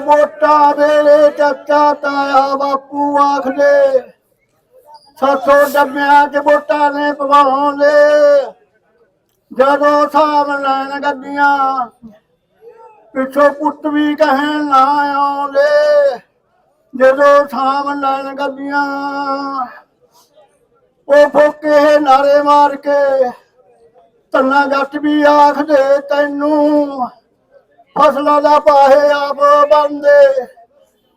ਮੋਟਾ ਵੇਲੇ ਚਾਚਾ ਤਾਇਆ ਬਾਪੂ ਆਖਦੇ। ਸੱਸੋ ਡੱਬਿਆਂ ਚ ਵੋਟਾਂ ਨੇ ਪਵਾਉਂਦੇ। ਜਦੋਂ ਸਾਹਮ ਲੈਣ ਗੱਡੀਆਂ ਪਿੱਛੋਂ ਪੁੱਤ ਵੀ ਕਹਿਣ ਨਾ ਆਉਂਦੇ। ਜਦੋਂ ਸਾਹਮ ਲੈਣ ਗੱਡੀਆਂ ਉਹ ਫੋਕੇ ਨਾਰੇ ਮਾਰ ਕੇ ਤੰਨਾ ਜੱਟ ਵੀ ਆਖਦੇ ਤੈਨੂੰ। ਫਸਲਾਂ ਦਾ ਪਾਹੇ ਆਪ ਬੰਦੇ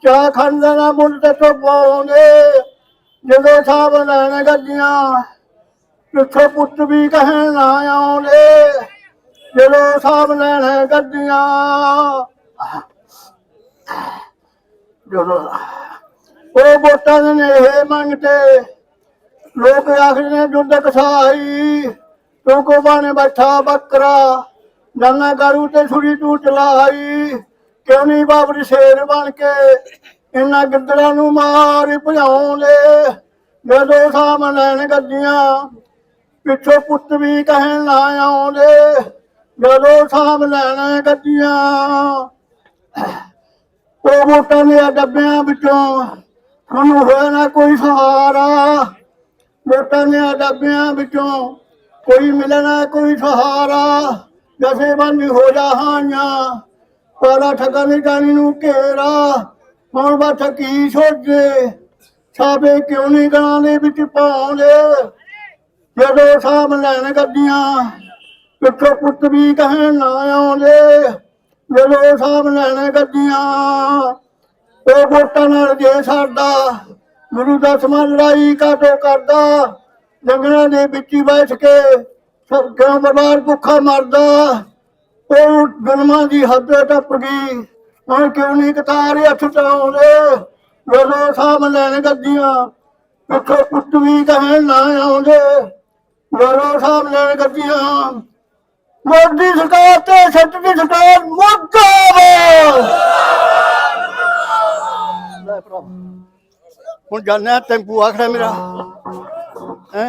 ਚਾ ਖੰਡੇ ਨਾ ਮੁੰਡ ਤੇ ਤੋਂ ਪਾਉਂਦੇ ਜਦੋਂ ਸਾਬ ਲੈਣ ਗੱਡੀਆਂ ਪਿੱਛੋਂ ਪੁੱਤ ਵੀ ਕਹੇ ਨਾ ਆਉਂਦੇ। ਜਦੋਂ ਸਾਬ ਲੈਣ ਗੱਡੀਆਂ ਜਦੋਂ ਉਹ ਵੋਟਾਂ ਦੇ ਨੇ ਇਹ ਮੰਗਤੇ ਲੋਕ ਆਖਦੇ ਨੇ ਜੁੱਧ ਕਸਾਈ, ਤੂੰ ਕੋ ਬਾਣੇ ਬੈਠਾ ਬੱਕਰਾ? ਨਾਨਾ ਕਰੂ ਤੇ ਛੁਰੀ ਤੂੰ ਚਲਾਈ। ਕਿਉਂ ਨਹੀਂ ਬਾਬਰੀ ਸ਼ੇਰ ਬਣ ਕੇ ਇਹਨਾਂ ਗਿੱਦੜਾਂ ਨੂੰ ਮਾਰ ਭਜਾਉਂਦੇ? ਜਦੋਂ ਸਾਹਮਣੇ ਗੱਡੀਆਂ, ਪਿੱਛੋਂ ਪੁੱਤ ਵੀ ਕਹਿਣ ਨਾ ਆਉਂਦੇ। ਜਦੋਂ ਸਾਹਮਣੇ ਗੱਡੀਆਂ। ਉਹ ਵੋਟਾਂ ਦੇ ਡੱਬਿਆਂ ਵਿੱਚੋਂ ਤੁਹਾਨੂੰ ਹੋਇਆ ਨਾ ਕੋਈ ਸਹਾਰਾ। ਵੋਟਾਂ ਦੇ ਡੱਬਿਆਂ ਵਿੱਚੋਂ ਕੋਈ ਮਿਲਣਾ ਕੋਈ ਸਹਾਰਾ। ਜਸੇ ਬੰਦ ਹੋ ਜਾਹਾਂਆਂ ਪਾਰਾ ਠਗਾ ਨਹੀਂ ਜਾਣੀ ਨੂੰ ਘੇਰਾ, ਹੁਣ ਬਸ ਕੀ ਸੋਚੇ? ਸਾਬੇ ਕਿਉਂ ਨਹੀਂ ਗਲਾਂ ਦੇ ਵਿੱਚ ਪਾਉਂਦੇ? ਜਦੋਂ ਸਾਹਮ ਲੈਣ ਗੱਡੀਆਂ, ਪਿੱਛੋਂ ਪੁੱਤ ਵੀ ਕਹਿਣ ਨਾ ਆਉਂਦੇ। ਜਦੋਂ ਸਾਹਮ ਲੈਣ ਗੱਡੀਆਂ, ਉਹ ਵੋਟਾਂ ਨਾਲ ਜੇ ਸਾਡਾ, ਗੁਰੂ ਦਾ ਸਮਾਂ ਲੜਾਈ ਕਾਟੋ ਕਰਦਾ? ਜੰਗਲਾਂ ਦੇ ਵਿੱਚ ਹੀ ਬੈਠ ਕੇ ਕਿਉਂ ਪਰਿਵਾਰ ਭੁੱਖਾ ਮਰਦਾ। ਉਹ ਗੁਰਮਾਂ ਦੀ ਹੱਦ ਟੱਪ ਗਈ। ਹੁਣ ਕਿਉਂ ਨਹੀਂ ਕਤਾਰ ਹੱਥ ਚਾਉਂਦੇ ਜਦੋਂ ਸਾਹਮ ਲੈਣ ਗੱਡੀਆਂ ਪਿੱਛੋਂ ਪੁੱਤ ਵੀ ਕਹਿਣ ਨਾ ਆਉਂਦੇ। ਜਦੋਂ ਸਾਹਮ ਲੈਣ ਗੱਡੀਆਂ ਮੋਦੀ ਸਰਕਾਰ ਤੇ ਸੱਚ ਦੀ ਸਰਕਾਰ ਮੁਰਦਾਬਾਦ। ਹੁਣ ਜਾਣਾ ਟੈਂਪੂ ਆਖੜਾ ਮੇਰਾ। ਹੈ?